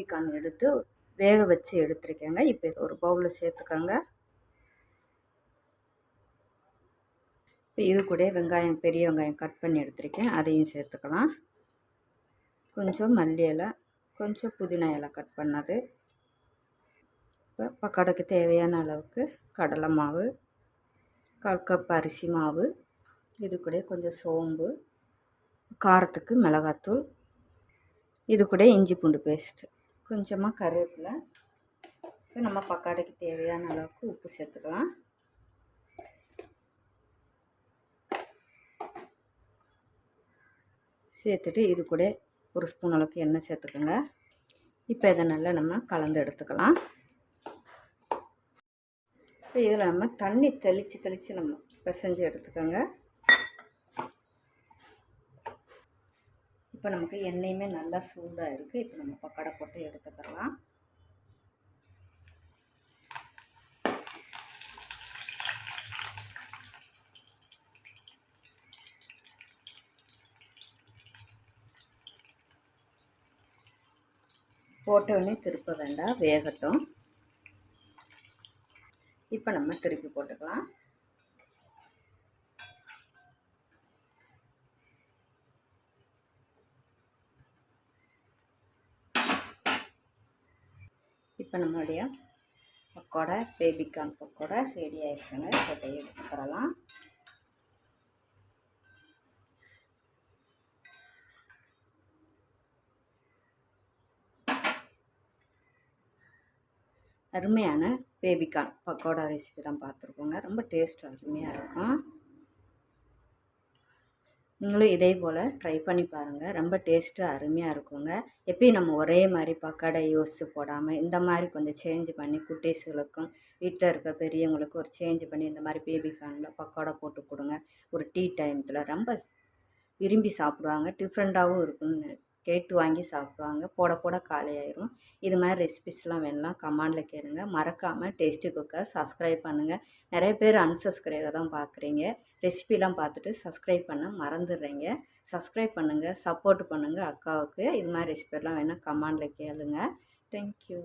Pecan எடுத்து வேக வச்சு எடுத்துருக்கேங்க. இப்போ ஒரு பவுலில் சேர்த்துக்கோங்க. இப்போ இது கூட வெங்காயம் பெரிய வெங்காயம் கட் பண்ணி எடுத்திருக்கேன். அதையும் சேர்த்துக்கலாம். கொஞ்சம் மல்லி இலை கொஞ்சம் புதினா இலை கட் பண்ணது. இப்போ பக்கடைக்கு தேவையான அளவுக்கு கடலை மாவு கால் கப் அரிசி மாவு இது கூட கொஞ்சம் சோம்பு காரத்துக்கு மிளகாத்தூள் இது கூட இஞ்சி பூண்டு பேஸ்ட்டு கொஞ்சமாக கருவேப்பிலை. இப்போ நம்ம பக்காடைக்கு தேவையான அளவுக்கு உப்பு சேர்த்துக்கலாம். சேர்த்துட்டு இது கூட ஒரு ஸ்பூன் அளவுக்கு எண்ணெய் சேர்த்துக்கோங்க. இப்போ இதை நல்லா நம்ம கலந்து எடுத்துக்கலாம். இப்போ இதில் நம்ம தண்ணி தெளித்து தெளித்து நம்ம பிசைஞ்சு எடுத்துக்கோங்க. இப்போ நமக்கு எண்ணெயுமே நல்லா சூடாக இருக்குது இப்போ நம்ம பக்கடை போட்டு எடுத்துக்கலாம் போட்டவுடனே திருப்ப வேண்டாம் வேகட்டும். இப்போ நம்ம திருப்பி போட்டுக்கலாம். இப்போ நம்மளுடைய பக்கோடை பேபிகார்ன் பக்கோடை ரெடி ஆகிடுச்சுங்க இப்போ எடுத்துக்கிறலாம் அருமையான பேபிகார்ன் பக்கோடா ரெசிபி தான் பார்த்துருக்கோங்க. ரொம்ப டேஸ்ட் அருமையாக இருக்கும். நீங்களும் இதே போல் ட்ரை பண்ணி பாருங்கள் ரொம்ப டேஸ்ட்டு அருமையாக இருக்குங்க. எப்பயும் நம்ம ஒரே மாதிரி பக்கடை யோசித்து போடாமல் இந்த மாதிரி கொஞ்சம் சேஞ்ச் பண்ணி குட்டீஸுகளுக்கும் வீட்டில் இருக்க பெரியவங்களுக்கும் ஒரு சேஞ்ச் பண்ணி இந்த மாதிரி பேபிகார்னில் பக்கோடா போட்டு கொடுங்க. ஒரு டீ டைமத்தில் ரொம்ப விரும்பி சாப்பிடுவாங்க. டிஃப்ரெண்ட்டாகவும் இருக்குன்னு கேட்டு வாங்கி சாப்பிடுவாங்க. போட போட காலியாயிரும். இது மாதிரி ரெசிபிஸ்லாம் வேணும்னா கமாண்டில் கேளுங்க. மறக்காமல் டேஸ்டி குக்கர் சப்ஸ்கிரைப் பண்ணுங்கள் நிறைய பேர் அன்சப்ஸ்கிரைபாக தான் பார்க்குறீங்க ரெசிபிலாம் பார்த்துட்டு சப்ஸ்கிரைப் பண்ண மறந்துடுறீங்க. சப்ஸ்கிரைப் பண்ணுங்கள் சப்போர்ட் பண்ணுங்கள் அக்காவுக்கு. இது மாதிரி ரெசிபிலாம் வேணால் கமாண்டில் கேளுங்க. தேங்க்யூ